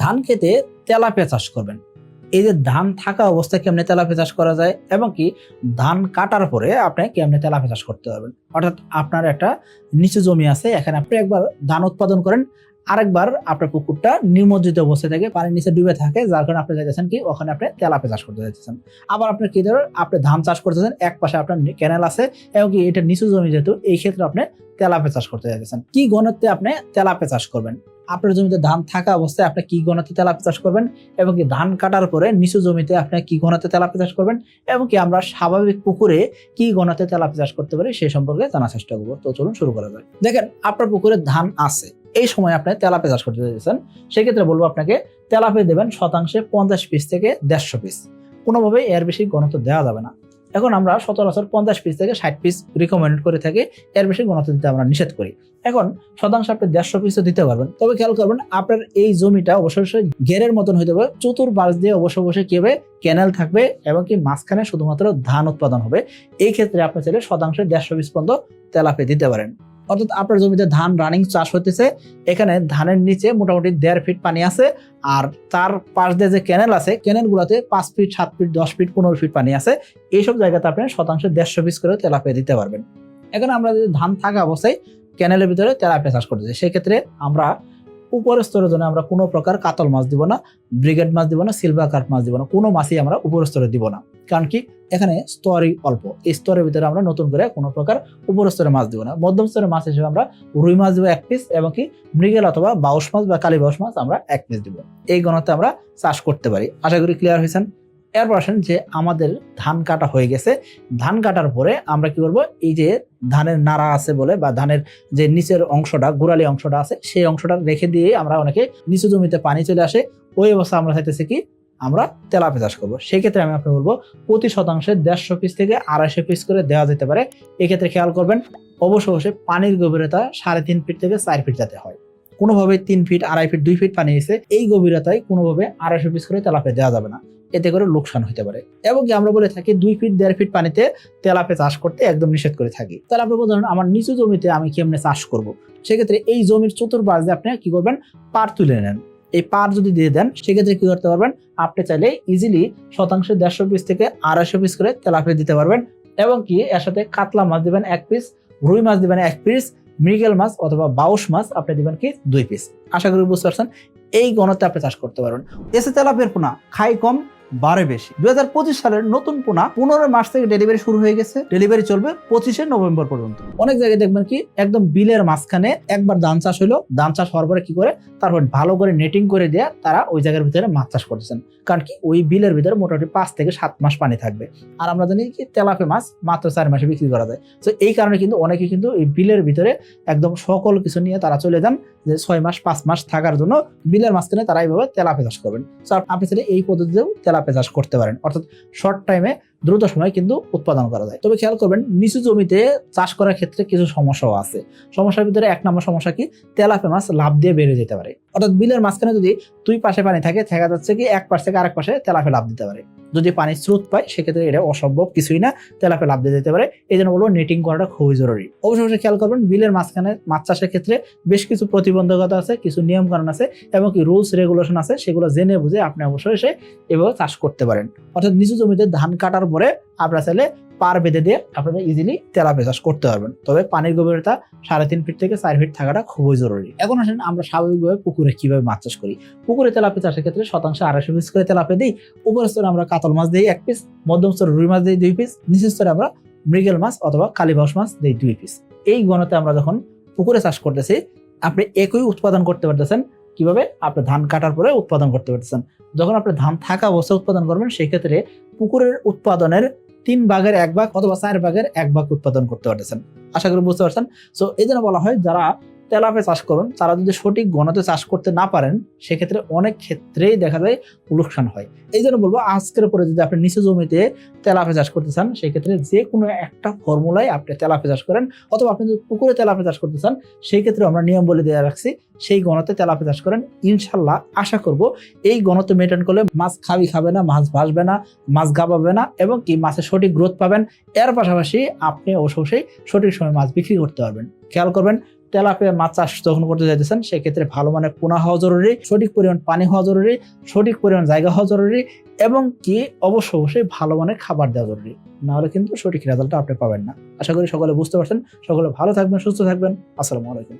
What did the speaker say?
ধান খেতে তেলাপিয়া চাষ করবেন। এই যে ধান থাকা অবস্থায় কেমনে তেলাপিয়া চাষ করা যায় এবং কি ধান কাটার পরে আপনি কেমনে তেলাপিয়া চাষ করতে পারবেন? অর্থাৎ আপনার একটা নিচু জমি আছে, এখানে আপনি একবার ধান উৎপাদন করেন, আরেকবার আপনার পুকুরটা নিমজ্জিত অবস্থায় থাকে, পানির নিচে ডুবে থাকে, যার কারণে আপনি চাইতেছেন কি ওখানে আপনি তেলাপে চাষ করতে চাইতেছেন। আবার আপনি কি ধরেন আপনি ধান চাষ করতেছেন, এক পাশে আপনার ক্যানেল আছে এবং কি এটা নিচু জমি যেহেতু, এই ক্ষেত্রে আপনি তেলাপে চাষ করতে চাইতেছেন। কি গণতে আপনি তেলাপে চাষ করবেন? আপনার জমিতে ধান থাকা অবস্থায় আপনি কি গণতে তেলাপে চাষ করবেন এবং কি ধান কাটার পরে নিচু জমিতে আপনি কি গণতে তেলাপে চাষ করবেন এবং কি আমরা স্বাভাবিক পুকুরে কি গণতে তেলাপে চাষ করতে পারি সেই সম্পর্কে জানার চেষ্টা করব। তো চলুন শুরু করা যায় দেখেন, আপনার পুকুরে ধান আছে। এই সময় আপনি তেলাপে চাষ করতে চাইছেন সেক্ষেত্রে বলব আপনাকে তেলাপে দেবেন শতাংশে পঞ্চাশ পিস থেকে দেড়শো পিস কোনোভাবে এর বেশি ঘনত্ব দেওয়া যাবে না। এখন আমরা সচরাচর পঞ্চাশ পিস থেকে ষাট পিস রিকমেন্ড করে থাকি, এর বেশি ঘনত্ব দিতে আমরা নিষেধ করি। এখন শতাংশ আপনি দেড়শো পিসও দিতে পারবেন। তবে খেয়াল করবেন, আপনার এই জমিটা অবশ্যই ঘেরের মতন হইতে হবে চতুর বাস দিয়ে অবশ্য অবশ্যই কেবে ক্যানেল থাকবে এবং কি মাঝখানে শুধুমাত্র ধান উৎপাদন হবে। এই ক্ষেত্রে আপনার চাইলে শতাংশে দেড়শো পিস পর্যন্ত তেলাপে দিতে পারেন। অর্থাৎ আপনার জমিতে ধান রানিং চাষ হতেছে এখানে ধানের নিচে মোটামুটি দেড় ফিট পানি আছে, আর তার পাশ দিয়ে যে ক্যানেল আছে ক্যানেল গুলাতে পাঁচ ফিট সাত ফিট দশ ফিট পনেরো ফিট পানি আছে। এইসব জায়গাতে আপনি শতাংশ দেড়শো পিস করে তেলাপিয়া দিতে পারবেন। এখন আমরা যদি ধান থাকা অবস্থায় ক্যানেলের ভিতরে তেলাপিয়া চাষ করতেছি সেক্ষেত্রে আমরা উপরের স্তরের জন্য আমরা কোনো প্রকার কাতল মাছ দিব না, ব্রিগেড মাছ দিব না, সিলভার কার্প মাছ দিব না, কোনো মাছই আমরা উপরের স্তরে দিব না। কারণ কি? এখানে স্তরই অল্প। এই স্তরের ভিতরে আমরা নতুন করে কোনো প্রকার উপর স্তরে মাছ দিব না। মধ্যম স্তরের মাছ হিসেবে আমরা রুই মাছ দিব এক পিস এবং কি মৃগেল অথবা বাউস মাছ বা কালী বাউস মাছ আমরা এক পিস দিব। এই গণতে আমরা চাষ করতে পারি। আশা করি ক্লিয়ার হয়েছেন? এরপর আসেন যে আমাদের ধান কাটা হয়ে গেছে। ধান কাটার পরে আমরা কি করব? এই যে ধানের নাড়া আছে বলে বা ধানের যে নিচের অংশটা, গোড়ালি অংশটা আছে, সেই অংশটা রেখে দিয়ে আমরা অনেকে নিচু জমিতে পানি চলে আসে। ওই অবস্থা আমরা চাইতেছি কি? আমরা তেলাপে চাষ করব। সেক্ষেত্রে আমি আপনাকে বলব, প্রতি শতাংশে দেড়শো পিস থেকে আড়াইশো পিস করে দেওয়া যেতে পারে। এক্ষেত্রে খেয়াল করবেন, অবশ্য অবশ্যই পানির গভীরতা সাড়ে তিন ফিট থেকে চার ফিট যাতে হয়। কোনোভাবে তিন ফিট আড়াই ফিট দুই ফিট পানি এসে এই গভীরতায় কোনোভাবে আড়াইশো পিস করে তেলাপে দেওয়া যাবে না। এতে করে লোকসান হতে পারে। এবং আমরা বলে থাকি দুই ফিট দেড় ফিট পানিতে তেলাপে চাষ করতে একদম নিষেধ করে থাকি। তাহলে আপনি বলতে পারেন, আমার নিচু জমিতে আমি কেমনে চাষ করব? সেক্ষেত্রে এই জমির চতুর্পাশ আপনি কি করবেন? পার তুলে নেন। এই পার যদি দিয়ে দেন সেক্ষেত্রে কি করতে পারবেন? আপনি চাইলে ইজিলি শতাংশে দেড়শো পিস থেকে আড়াইশো পিস করে তেলাপিয়া দিতে পারবেন। এবং কি এর সাথে কাতলা মাছ দিবেন এক পিস রুই মাছ দিবেন এক পিস মৃগেল মাছ অথবা বাউস মাছ আপনি দিবেন কি দুই পিস আশা করি বুঝতে পারছেন এই গণতে আপনি চাষ করতে পারবেন। এসে তেলাপের পোনা খাই কম বারে বেশি। দুই হাজার পঁচিশ সালের নতুন পোনা পনেরো মাস থেকে ডেলিভারি শুরু হয়ে গেছে। ডেলিভারি চলবে পঁচিশে নভেম্বর পর্যন্ত। অনেক জায়গায় দেখবেন কি, একদম বিলের মাঝখানে একবার ধান চাষ হলো। ধান চাষ হওয়ার পরে কি করে, তারপর ভালো করে নেটিং করে দেয়া তারা ওই জায়গার ভিতরে মাছ চাষ করতেছেন। কারণ কি, ওই বিলের ভিতরে মোটামুটি পাঁচ থেকে সাত মাস পানি থাকবে। আর আমরা জানি কি, তেলাপে মাছ মাত্র চার মাসে বিক্রি করা যায়। তো এই কারণে কিন্তু অনেকে কিন্তু এই বিলের ভিতরে একদম সকল কিছু নিয়ে তারা চলে যান যে ছয় মাস, পাঁচ মাস থাকার জন্য বিলের মাঝখানে তারা এইভাবে তেলাপে চাষ করবেন। তো আপনি চাইলে এই পদ্ধতিতেও তেলাপে চাষ করতে পারেন। অর্থাৎ শর্ট টাইমে দ্রুত সময় কিন্তু উৎপাদন করা যায়। তবে খেয়াল করবেন, নিচু জমিতে চাষ করার ক্ষেত্রে কিছু সমস্যাও আছে। সমস্যার ভিতরে এক নম্বর সমস্যা কি? তেলাপে মাছ লাভ দিয়ে বেড়ে যেতে পারে। অর্থাৎ বিলের মাঝখানে যদি দুই পাশে পানি থাকে, দেখা যাচ্ছে কি এক পাশ থেকে আরেক পাশে তেলাপে লাভ দিতে পারে। যদি পানির স্রোত পায়, সেক্ষেত্রে এটা অসম্ভব কিছুই না। তেলাপে লাভ দিয়ে যেতে পারে। এই জন্য বলব নেটিং করাটা খুবই জরুরি। অবশ্যই খেয়াল করবেন, বিলের মাঝখানে মাছ চাষের ক্ষেত্রে বেশ কিছু প্রতিবন্ধকতা আছে, কিছু নিয়ম কানুন আছে, এবং কি রুলস রেগুলেশন আছে, সেগুলো জেনে বুঝে আপনি অবশ্যই সে এভাবে চাষ করতে পারেন। অর্থাৎ নিচু জমিতে ধান কাটার পরে আপনার চাইলে পার বেঁধে দিয়ে আপনারা ইজিলি তেলাপে চাষ করতে পারবেন। তবে পানির গভীরতা সাড়ে তিন ফিট থেকে চার ফিট থাকাটা খুবই জরুরি। এখন আসেন আমরা স্বাভাবিকভাবে পুকুরে কীভাবে মাছ চাষ করি। পুকুরে তেলাপে চাষের ক্ষেত্রে শতাংশ আড়াইশো পিস করে তেলাপে দিই। উপরের স্তরে আমরা কাতল মাছ দিই এক পিস মধ্যম স্তরে রুই মাছ দিই দুই পিস নিচের স্তরে আমরা মৃগেল মাছ অথবা কালীবাস মাছ দিই দুই পিস এই গণতে আমরা যখন পুকুরে চাষ করতেছি, আপনি একই উৎপাদন করতে পারতেছেন কীভাবে? আপনি ধান কাটার পরে উৎপাদন করতে পারতেছেন। যখন আপনি ধান থাকা অবস্থায় উৎপাদন করবেন সেই ক্ষেত্রে পুকুরের উৎপাদনের তিন ভাগের এক ভাগ অথবা চার ভাগের এক ভাগ উৎপাদন করতে পারতেছেন। আশা করি বুঝতে পারছেন। সো এই জন্য বলা হয় যারা তেলাপে চাষ করুন। তারা যদি সঠিক গণতে চাষ করতে না পারেন, সেক্ষেত্রে অনেক ক্ষেত্রেই দেখা যায় লোকসান হয়। এই জন্য বলব, আজকের পরে যদি আপনি নিচু জমিতে তেলাপে চাষ করতে চান, সেক্ষেত্রে যে কোনো একটা ফর্মুলায় আপনি তেলাপে চাষ করেন। অথবা আপনি যদি পুকুরে তেলাপে চাষ করতে চান সেই ক্ষেত্রে আমরা নিয়ম বলে দেওয়া রাখছি, সেই গণতে তেলাপে চাষ করেন। ইনশাল্লাহ আশা করব এই গণতে মেনটেন করলে মাছ খাবি খাবে না, মাছ ভাসবে না, মাছ গাবাবে না এবং কি মাছের সঠিক গ্রোথ পাবেন। এর পাশাপাশি আপনি অবশ্যই সঠিক সময় মাছ বিক্রি করতে পারবেন। খেয়াল করবেন তেলাপিয়া মাছ চাষ যখন করতে চাইতেছেন সেক্ষেত্রে ভালো মানের পোনা হওয়া জরুরি, সঠিক পরিমাণ পানি হওয়া জরুরি, সঠিক পরিমাণ জায়গা হওয়া জরুরি, এবং কি অবশ্য অবশ্যই ভালো মানের খাবার দেওয়া জরুরি। নাহলে কিন্তু সঠিক রেজাল্টটা আপনি পাবেন না। আশা করি সকলে বুঝতে পারছেন। সকলে ভালো থাকবেন, সুস্থ থাকবেন। আসসালামু আলাইকুম।